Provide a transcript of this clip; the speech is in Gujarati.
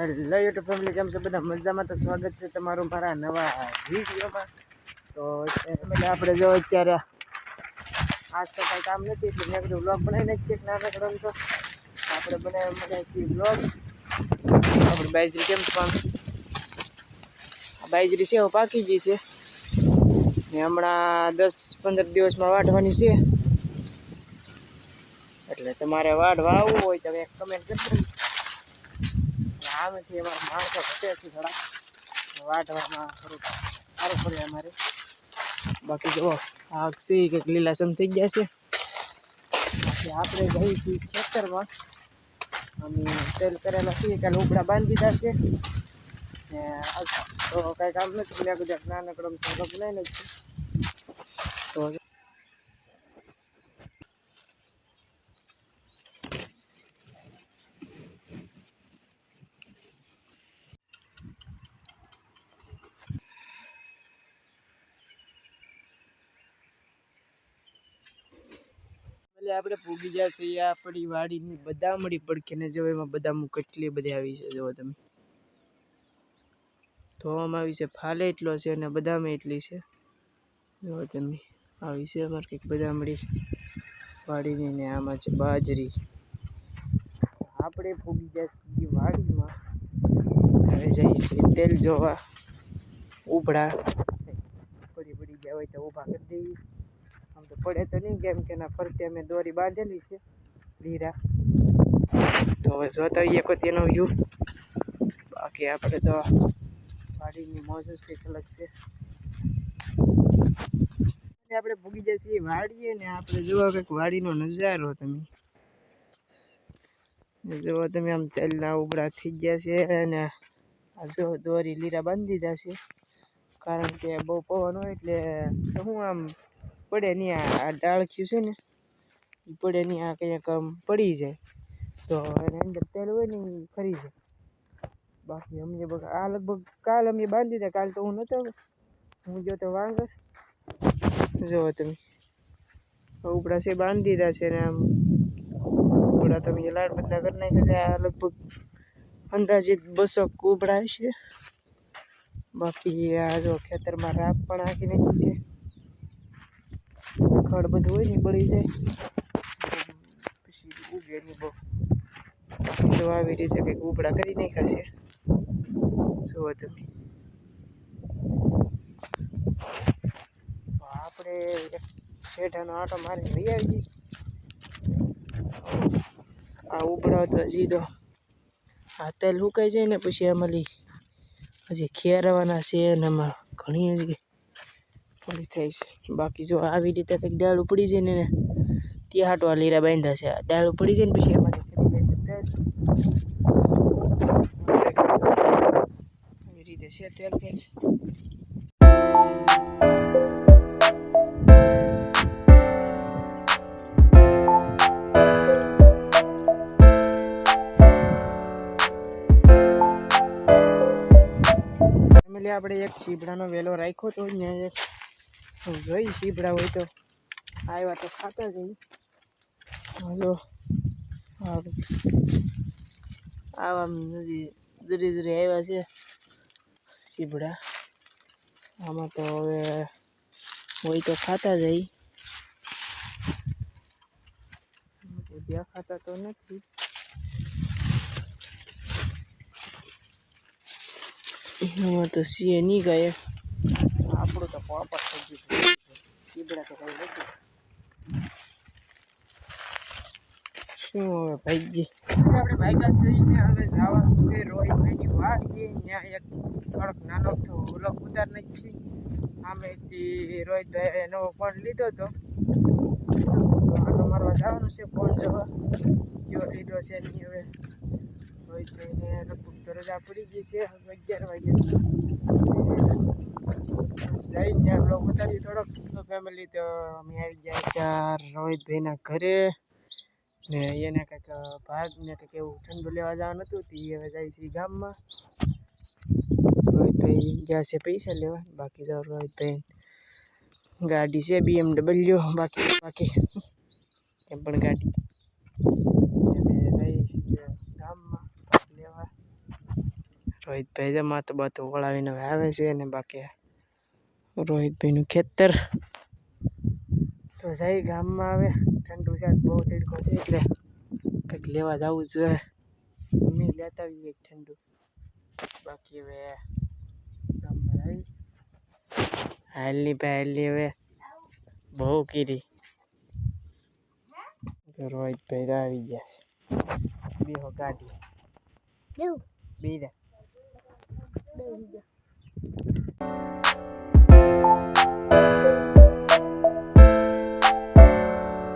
હેલો યુટ્યુબ ફેમિલી, કેમ છો? બધા મજામાં? તો સ્વાગત છે તમારું મારા નવા વિડીયોમાં. તો આપણે જો અત્યારે આજ તો કાંઈ કામ નથી, એટલે મેં કીધું બ્લોગ બનાવી નાખીએ એક નાનકડો તો. આપણે બનાવી બનાવી છીએ બ્લોગ આપણે બાજરી કેમ પણ આ બાજરી છે પાકી ગઈ છે. ને હમણાં દસ પંદર દિવસમાં વાઢવાની છે. એટલે તમારે વાઢવા આવવું હોય તો એક કમેન્ટ કરશો આમેથી અમારા માણસો ઘટે છે થોડા વાઢવામાં સારું પડે અમારે. બાકી જુઓ. સી કંઈક લીલાસમ થઈ ગયા છે. આપણે જઈએ છીએ ખેતરમાં. અમે સેલ કરેલા છીએ, કાલે ઉપડા બાંધી દીધા છે. તો કાંઈ કામ નથી મેં કીધું નાનકડો થોડો બનાવી નાખીએ એટલે આપણે પૂગી છીએ આપણી વાડીની બદામડી પડખીને જો એમાં બદામ કેટલી બધી આવી છે, જુઓ તમે. ધોવામાં આવી છે, ફાલે એટલો છે અને બદામે એટલી છે. જુઓ તમે, આવી છે અમારે કંઈક બદામડી વાડીની ને આમાં છે બાજરી. આપણે પૂગી છીએ વાડીમાં. હવે જઈએ છીએ તેલ જોવા, ઉભડા. પડી પડી ગયા હોય તો ઊભા કરી દઈએ. આમ તો પડે તો નહીં કેમ કે એના ફરતે અમે દોરી બાંધેલી છે લીરા તો હવે જોતા હોઈએ કોઈ તેનો વ્યૂ બાકી આપણે તો વાડીની મોજ જ કંઈક અલગ છે. આપણે ભૂગી જઈએ વાડીએ ને આપણે જુઓ કંઈક વાડીનો નજારો તમે. જુઓ તમે આમ તેલના ઉબડા થઈ ગયા છે અને જો દોરી લીરા બાંધી દીધા છે. કારણ કે બહુ પવન હોય એટલે શું આમ પડે નહીં આ ડાળખ્યું છે ને એ પડે નહીં આ કંઈક આમ પડી જાય. તો એની અંદર તેલ હોય ને એ ખરી જાય. બાકી અમને આ લગભગ કાલ અમે બાંધી દીધા, કાલ તો હું નહોતો હું જો તો વાંગર. જુઓ તમે. ઉપડા છે બાંધી દીધા છે ને આમ. ઉપડા તમે લાડ બધા કરી નાખ્યા છે. આ લગભગ અંદાજિત બસો કુબડા છે બાકી આ જો ખેતરમાં રાપ પણ આખી નાખી છે. ખડ બધું હોય ને બળી જાય. નહીં તો આવી રીતે કંઈક ઉપડા કરી નાખ્યા છે. જુઓ તમે. આપણે શેઠાનો આટો મારીને લઈ આવી આ ઉપડા તો હજી તો. આ તેલ સુકાઈ જાય ને પછી આમાં હજી ખેરવાના છે અને એમાં ઘણી હજી ઓલી થાય છે. બાકી જો આવી રીતે કંઈક ડાળ ઉપડી જાય ને ત્યાં હાટવા લીરા બાંધ્યા છે. આ ઉપડી પડી જાય ને પછી એમાંથી ફરી જાય છે આવી રીતે છે તેલ કંઈક. આપણે એક ચીબડાનો વેલો રાખ્યો તો અહીંયા જોઈ શીબડા હોય તો આવ્યા તો ખાતા જઈએ હલો આવા નદી ધીરે ધીરે આવ્યા છે શીબડા. આમાં તો હવે હોય તો ખાતા જઈ દેખાતા તો નથી. આમાં તો સીએ નહીં ગયા. આપણું તો ગયું ચીબડા તો કઈ નથી શું હવે ભાઈ આપણે જઈને હવે જવાનું છે રોહિતભાઈની વાડીએ ત્યાં એક થોડોક નાનો તો ઓલો જ છે આમેથી રોહિતભાઈ એનો ફોન લીધો હતો આટો મારવા જવાનું છે ફોન જવા. કયો લીધો છે નહીં હવે રોહિતભાઈને લગભગ તો રજા પડી ગઈ છે અગિયાર વાગે જઈ ત્યાં બ્લોગ ઉતારી થોડોક. ફેમિલી તો અમે આવી ગયા ત્યાં રોહિતભાઈના ઘરે. ને એને કંઈક ભાગ ને કંઈક એવું ઠંડુ લેવા જવાનું હતું, તે હવે જાય છે ગામમાં. રોહિતભાઈ ગયા છે પૈસા લેવા, બાકી તો રોહિતભાઈ ગાડી છે બીએમડબલ્યુ બાકી બાકી. એમ પણ ગાડી. જઈએ છીએ ગામમાં લેવા. રોહિતભાઈ જમા તો બધું વળાવીને આવે છે ને બાકી રોહિતભાઈનું ખેતર. તો જઈ ગામમાં આવે. ઠંડુ છે બહુ તડકો છે એટલે કંઈક લેવા જવું જોઈએ મમ્મી લેતા આવીએ ઠંડુ. બાકી હવે ગામમાં આવી હાલની હાલની હવે બહુ કીરી તો રોહિતભાઈ તો આવી ગયા છે. બેહો ગાડી. કેવું બીજા બેસી જા